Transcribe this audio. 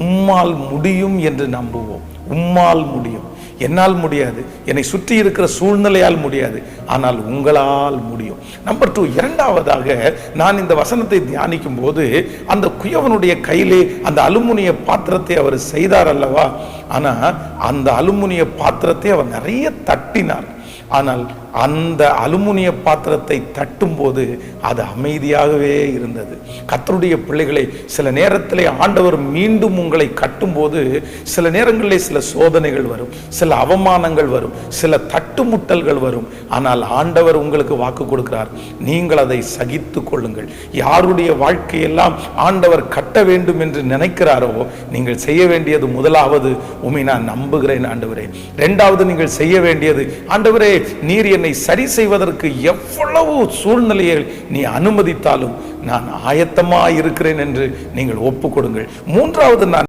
உம்மால் முடியும் என்று நம்புவோம். உம்மால் முடியும். என்னால் முடியாது. என்னை சுற்றி இருக்கிற சூழ்நிலையால் முடியாது. ஆனால் உங்களால் முடியும். நம்பர் டூ இரண்டாவதாக நான் இந்த வசனத்தை தியானிக்கும் போது அந்த குயவனுடைய கையிலே அந்த அலுமினிய பாத்திரத்தை அவர் செய்தார் அல்லவா? ஆனா அந்த அலுமினிய பாத்திரத்தை அவர் நிறைய தட்டினார். ஆனால் அந்த அலுமினிய பாத்திரத்தை தட்டும் போது அது அமைதியாகவே இருந்தது. கத்தருடைய பிள்ளைகளை சில நேரத்திலே ஆண்டவர் மீண்டும் உங்களை கட்டும்போது சில நேரங்களிலே சில சோதனைகள் வரும் சில அவமானங்கள் வரும் சில தட்டுமுட்டல்கள் வரும். ஆனால் ஆண்டவர் உங்களுக்கு வாக்கு கொடுக்கிறார். நீங்கள் அதை சகித்து கொள்ளுங்கள். யாருடைய வாழ்க்கையெல்லாம் ஆண்டவர் கட்ட வேண்டும் என்று நினைக்கிறாரோ நீங்கள் செய்ய வேண்டியது முதலாவது உமை நான் நம்புகிறேன் ஆண்டவரே. இரண்டாவது நீங்கள் செய்ய வேண்டியது ஆண்டவரே நீர் என்னை சரி செய்வதற்கு எவ்வளவு சூழ்நிலையை நீ அனுமதித்தாலும் நான் ஆயத்தமா இருக்கிறேன் என்று நீங்கள் ஒப்பு கொடுங்கள் மூன்றாவது நான்